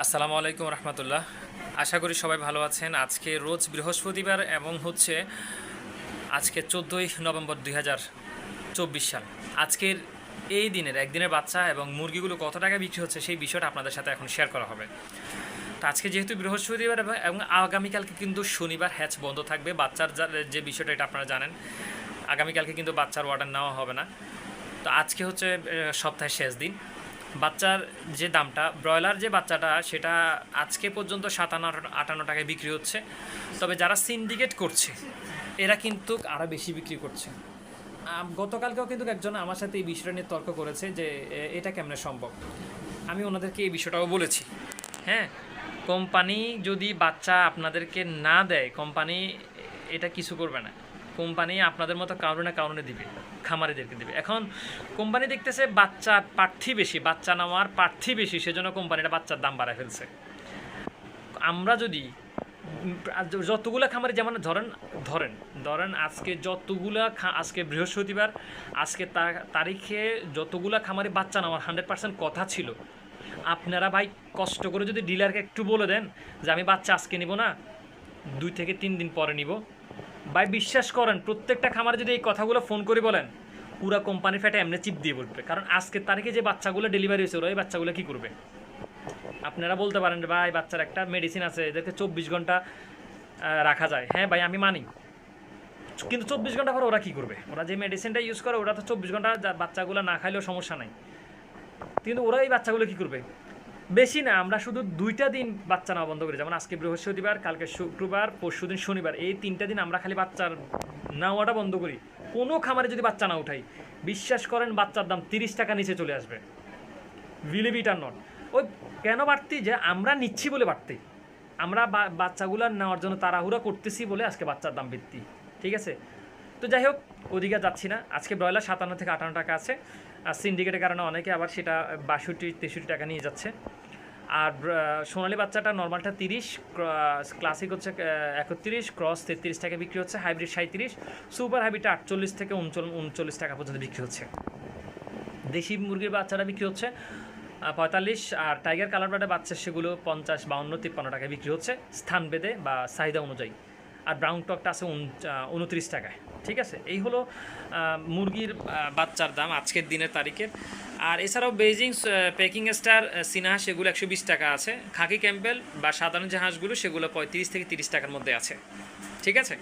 আসসালামু আলাইকুম রহমতুল্লাহ। আশা করি সবাই ভালো আছেন। আজকে রোজ বৃহস্পতিবার এবং হচ্ছে আজকে চোদ্দোই নভেম্বর দুই হাজার চব্বিশ সাল। আজকের এই দিনের একদিনের বাচ্চা এবং মুরগিগুলো কত টাকা বিক্রি হচ্ছে সেই বিষয়টা আপনাদের সাথে এখন শেয়ার করা হবে। তো আজকে যেহেতু বৃহস্পতিবার এবং- আগামীকালকে কিন্তু শনিবার হ্যাচ বন্ধ থাকবে। বাচ্চার যে বিষয়টা এটা আপনারা জানেন, আগামীকালকে কিন্তু বাচ্চার অর্ডার নেওয়া হবে না। তো আজকে হচ্ছে সপ্তাহের শেষ দিন। বাচ্চার যে দামটা, ব্রয়লার যে বাচ্চাটা, সেটা আজকে পর্যন্ত সাতান্ন, আটান্ন টাকায় বিক্রি হচ্ছে। তবে যারা সিন্ডিকেট করছে, এরা কিন্তু আরও বেশি বিক্রি করছে। গতকালকেও কিন্তু একজন আমার সাথে এই বিষয়টা নিয়ে তর্ক করেছে যে এটা কেমনে সম্ভব? আমি ওনাদেরকে এই বিষয়টাও বলেছি। হ্যাঁ কোম্পানি যদি বাচ্চা আপনাদেরকে না দেয়, কোম্পানি এটা কিছু করবে না। কোম্পানি আপনাদের মতো কারণে না কারণে দিবে, খামারিদেরকে দিবে। এখন কোম্পানি দেখতেছে বাচ্চা প্রার্থী বেশি, বাচ্চা নেওয়ার প্রার্থী বেশি, সেজন্য কোম্পানিটা বাচ্চার দাম বাড়ায় ফেলছে। আমরা যদি যতগুলো খামারে যেমন ধরেন ধরেন ধরেন আজকে যতগুলা আজকে বৃহস্পতিবার, আজকে তারিখে যতগুলা খামারে বাচ্চা নেওয়ার হান্ড্রেড পার্সেন্ট কথা ছিল। আপনারা ভাই কষ্ট করে যদি ডিলারকে একটু বলে দেন যে আমি বাচ্চা আজকে নিব না, দুই থেকে তিন দিন পরে নিব ভাই, বিশ্বাস করেন, প্রত্যেকটা খামারে যদি এই কথাগুলো ফোন করে বলেন, পুরা কোম্পানি ফেটে এমনি চিপ দিয়ে বলবে। কারণ আজকের তারিখে যে বাচ্চাগুলো ডেলিভারি হয়েছে ওরা এই বাচ্চাগুলো কী করবে? আপনারা বলতে পারেন ভাই, বাচ্চার একটা মেডিসিন আছে, এদেরকে চব্বিশ ঘণ্টা রাখা যায়। হ্যাঁ ভাই, আমি মানি। কিন্তু চব্বিশ ঘণ্টা পর ওরা কী করবে? ওরা যে মেডিসিনটা ইউজ করে, ওরা তো চব্বিশ ঘণ্টা বাচ্চাগুলো না খাইলেও সমস্যা নাই। কিন্তু ওরা এই বাচ্চাগুলো কী করবে? বেশি না, আমরা শুধু দুইটা দিন বাচ্চা নেওয়া বন্ধ করি। যেমন আজকে বৃহস্পতিবার, কালকে শুক্রবার, পরশু দিন শনিবার। এই তিনটা দিন আমরা খালি বাচ্চার নেওয়াটা বন্ধ করি। কোনো খামারে যদি বাচ্চা না উঠাই, বিশ্বাস করেন বাচ্চার দাম তিরিশ টাকা নিচে চলে আসবে। বিলিভ ইট আর নট ওই কেন বাড়তি? যে আমরা নিচ্ছি বলে বাড়তি। আমরা বাচ্চাগুলো নেওয়ার জন্য তাড়াহুড়া করতেছি বলে আজকে বাচ্চার দাম বৃদ্ধি। ঠিক আছে? তো যাই হোক, ওদিকে যাচ্ছি না। আজকে ব্রয়লার সাতান্ন থেকে আটান্ন টাকা আছে। আর সিন্ডিকেটের কারণে অনেকে আবার সেটা বাষট্টি, তেষট্টি টাকা নিয়ে যাচ্ছে। আর সোনালি বাচ্চাটা নর্মালটা তিরিশ ক্লাসিক হচ্ছে একত্রিশ ক্রস তেত্রিশ টাকা বিক্রি হচ্ছে হাইব্রিড সাঁত্রিশ সুপার হাইব্রিডটা আটচল্লিশ থেকে উনচল্লিশ উনচল্লিশ টাকা পর্যন্ত বিক্রি হচ্ছে। দেশি মুরগির বাচ্চাটা বিক্রি হচ্ছে পঁয়তাল্লিশ, আর টাইগার কালার বার্ডের বাচ্চা সেগুলো পঞ্চাশ, বাউন্ন, তিপ্পান্ন টাকায় বিক্রি হচ্ছে, স্থান ভেদে বা চাহিদা অনুযায়ী। আর ব্রাউন টকটা আছে উনত্রিশ টাকায়, ঠিক আছে? এই হলো মুরগির বাচ্চার দাম আজকের দিনের তারিখের। আর এছাড়াও বেজিং পেকিং স্টার সিনা সেগুলো একশো বিশ টাকা আছে। খাকি ক্যাম্পেল বা সাধারণ যে হাঁসগুলো সেগুলো পঁয়ত্রিশ থেকে তিরিশ টাকার মধ্যে আছে, ঠিক আছে?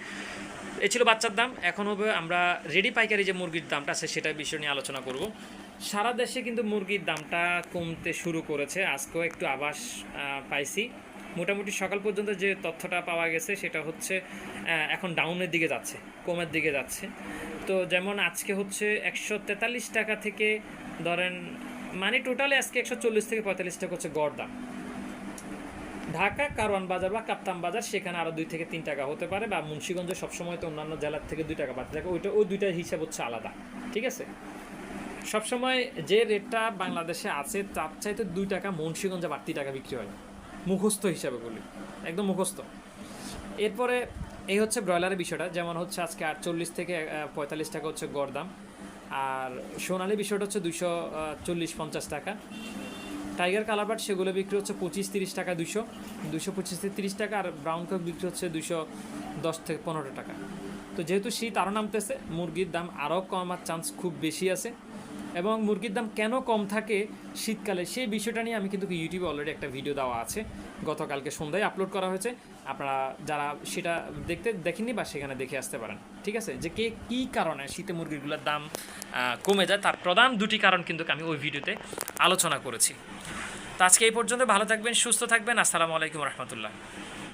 এ ছিল বাচ্চার দাম। এখন হবে আমরা রেডি পাইকারি যে মুরগির দামটা আছে সেটা বিষয় নিয়ে আলোচনা করব। সারা দেশে কিন্তু মুরগির দামটা কমতে শুরু করেছে। আজকেও একটু আভাস পাইছি। মোটামুটি সকাল পর্যন্ত যে তথ্যটা পাওয়া গেছে সেটা হচ্ছে এখন ডাউনের দিকে যাচ্ছে, কমের দিকে যাচ্ছে। তো যেমন আজকে হচ্ছে একশো তেতাল্লিশ টাকা থেকে ধরেন মানে টোটালি আজকে একশো চল্লিশ থেকে পঁয়তাল্লিশ টাকা হচ্ছে গড় দাম। ঢাকা, কারওয়ান বাজার বা কাপ্তান বাজার, সেখানে আরও দুই থেকে তিন টাকা হতে পারে বা মুন্সিগঞ্জে সবসময় তো অন্যান্য জেলার থেকে দুই টাকা বাড়তে থাকে, ওইটা, ওই দুইটার হিসাব হচ্ছে আলাদা, ঠিক আছে? সবসময় যে রেটটা বাংলাদেশে আছে, তার চাইতে দুই টাকা মুন্সিগঞ্জে বাড়তি টাকা বিক্রি হয় মুখস্থ হিসাবে বলি, একদম মুখস্থ। এরপরে এই হচ্ছে ব্রয়লারের বিষয়টা, যেমন হচ্ছে আজকে আটচল্লিশ থেকে পঁয়তাল্লিশ টাকা হচ্ছে গড় দাম, আর সোনালি বিষয়টা হচ্ছে দুশো চল্লিশ পঞ্চাশ টাকা। টাইগার কালারবার্ড সেগুলো বিক্রি হচ্ছে পঁচিশ তিরিশ টাকা দুশো দুশো পঁচিশ থেকে তিরিশ টাকা, আর ব্রাউন কক বিক্রি হচ্ছে দুশো দশ থেকে পনেরো টাকা। তো যেহেতু শীত আরও নামতেছে, মুরগির দাম আরও কমার চান্স খুব বেশি আছে। এবং মুরগির দাম কেন কম থাকে শীতকালে, সেই বিষয়টা নিয়ে আমি কিন্তু ইউটিউবে অলরেডি একটা ভিডিও দেওয়া আছে। গতকালকে সন্ধ্যায় আপলোড করা হয়েছে। আপনারা যারা সেটা দেখতে দেখেননি বা সেখানে দেখে আসতে পারেন, ঠিক আছে? যে কে কী কারণে শীতে মুরগিগুলোর দাম কমে যায়, তার প্রধান দুটি কারণ কিন্তু আমি ওই ভিডিওতে আলোচনা করেছি। তো আজকে এই পর্যন্ত ভালো থাকবেন, সুস্থ থাকবেন। আসসালামু আলাইকুম রহমতুল্লাহ।